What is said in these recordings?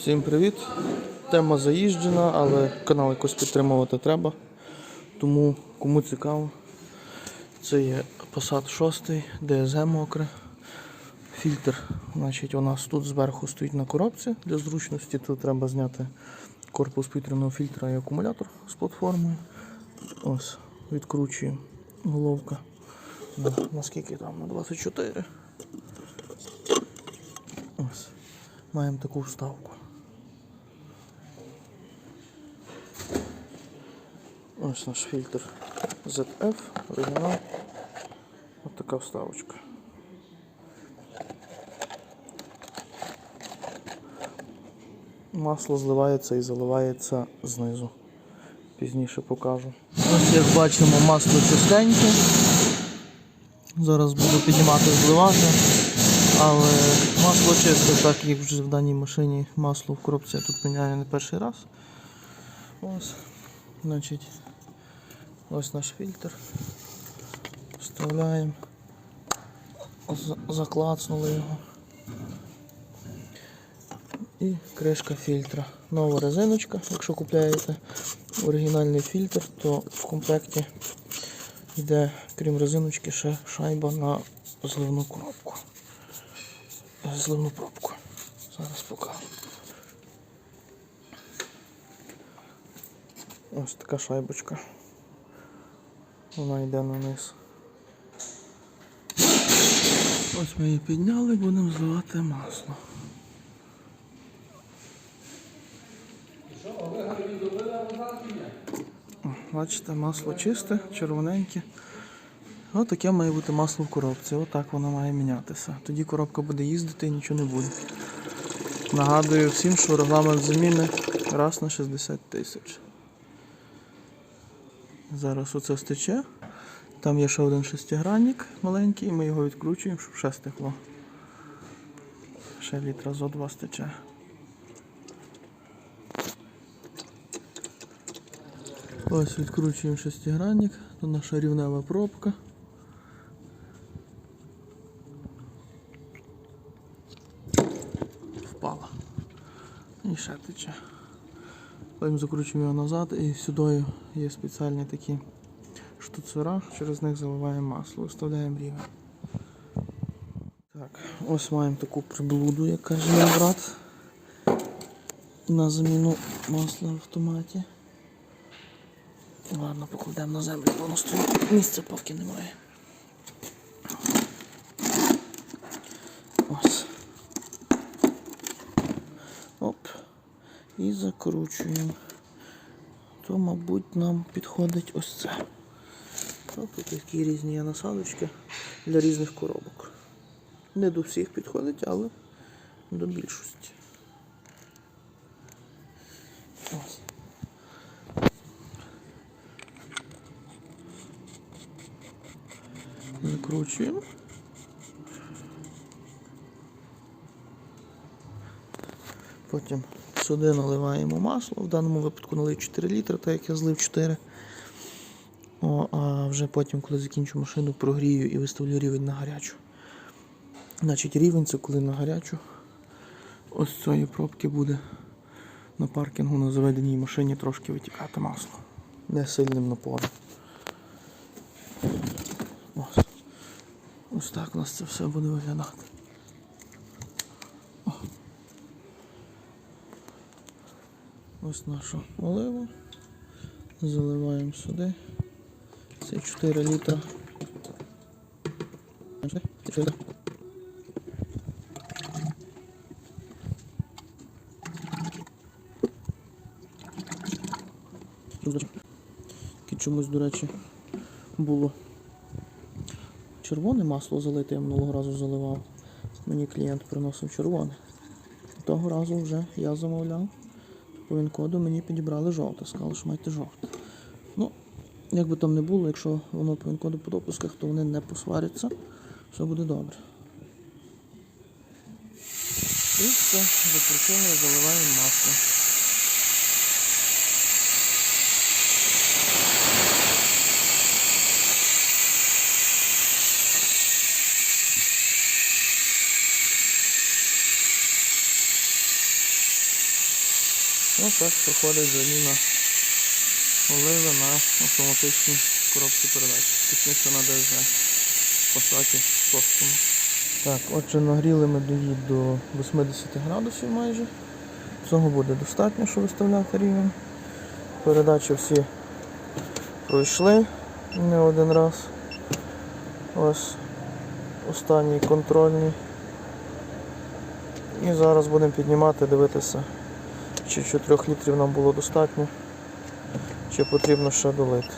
Всім привіт! Тема заїжджена, але канал якось підтримувати треба. Тому кому цікаво, це є Passat 6, DSG мокре. Фільтр. Значить, у нас тут зверху стоїть на коробці для зручності. Тут треба зняти корпус повітряного фільтра і акумулятор з платформою. Ось, відкручуємо головка. На, наскільки там? На 24. Ось. Маємо таку вставку. Ось наш фільтр ZF, оригінал. Ось така вставочка. Масло зливається і заливається знизу. Пізніше покажу. Ось як бачимо, масло чистеньке. Зараз буду піднімати зливати. Але масло чисте, так як вже в даній машині масло в коробці я тут міняю не перший раз. Ось. Значить, ось наш фільтр. Вставляємо. Заклацнули його. І кришка фільтра. Нова резиночка, якщо купляєте оригінальний фільтр, то в комплекті йде, крім резиночки, ще шайба на зливну коробку. Зливну пробку. Зараз покажу. Ось така шайбочка. Вона йде на низ. Ось ми її підняли, будемо зливати масло. Бачите, масло чисте, червоненьке. Ось таке має бути масло в коробці. Отак воно має мінятися. Тоді коробка буде їздити і нічого не буде. Нагадую всім, що регламент заміни раз на 60 тисяч. Зараз оце стече. Там є ще один шестигранник маленький, і ми його відкручуємо, щоб ще стекло. Ще літра зо два стече. Ось відкручуємо шестигранник, то наша рівнева пробка. Впала. І ще тече. Потім закручуємо його назад і сюди є спеціальні такі штуцера, через них заливаємо масло, виставляємо рівень. Так, ось маємо таку приблуду, як каже мій брат. На заміну масла в автоматі. Ладно, покладемо на землю, бо воно стоїть. Місця поки немає. Ось. Оп. І закручуємо. То, мабуть, нам підходить ось це. Тут такі різні насадочки для різних коробок. Не до всіх підходить, але до більшості. Ось. Закручуємо. Потім сюди наливаємо масло. В даному випадку налив 4 літри, так як я злив 4. О, а вже потім, коли закінчу машину, прогрію і виставлю рівень на гарячу. Значить, рівень це коли на гарячу. Ось цієї пробки буде на паркінгу на заведеній машині трошки витікати масло. Не сильним напором. Ось. Ось так у нас це все буде виглядати. Ось нашу оливу. Заливаємо сюди. Це 4 літра. Бачите? 4 літра. Таке чомусь, до речі, було червоне масло залите, я минулого разу заливав. Мені клієнт приносив червоне. Того разу вже я замовляв. По він-коду мені підібрали жовте. Сказали, що маєте жовте. Ну, як би там не було, якщо воно по він-коду по допусках, то вони не посваряться. Все буде добре. І все, закрутили, заливаємо масло. Ну так проходить заміна оливи на автоматичній коробці передач. Точніше на ДСГ. Посаді шостому. Так, отже, нагріли ми її до 80 градусів майже. Цього буде достатньо, щоб виставляти рівень. Передачі всі пройшли не один раз. Ось останній контрольний. І зараз будемо піднімати, дивитися, чи 4 літрів нам було достатньо, чи потрібно ще долити.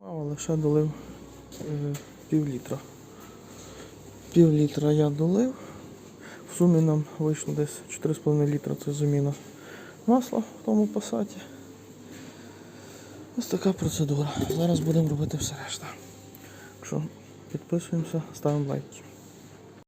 Але ще долив е, пів літра. Пів літра я долив. В сумі нам вийшло десь 4,5 літра це заміна масла в тому пасаті. Ось така процедура. Зараз будемо робити все решта. Якщо підписуємося, ставимо лайки.